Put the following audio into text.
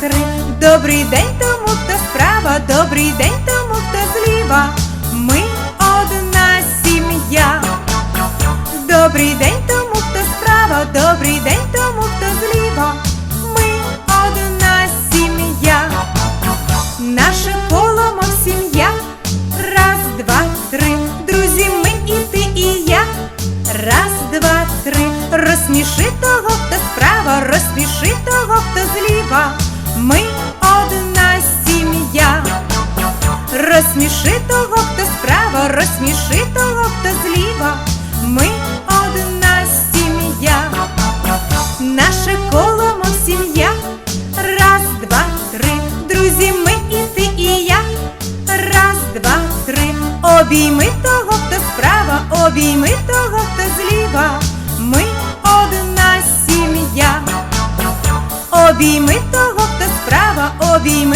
три. Добрий день тому, хто справа, добрий день тому, хто зліва. Ми одна сім'я. Добрий день тому, хто справа, добрий день тому, Розсміши того, хто справа, розсміши того, хто зліва. Ми одна сім'я. Розсміши того, хто справа, розсміши того, хто зліва. Ми одна сім'я. Наше коло, мов сім'я. Раз, два, три. Друзі, ми і ти, і я. Раз, два, три. Обійми того, хто справа, обійми того, хто зліва. Обійми того, хто справа, обійми.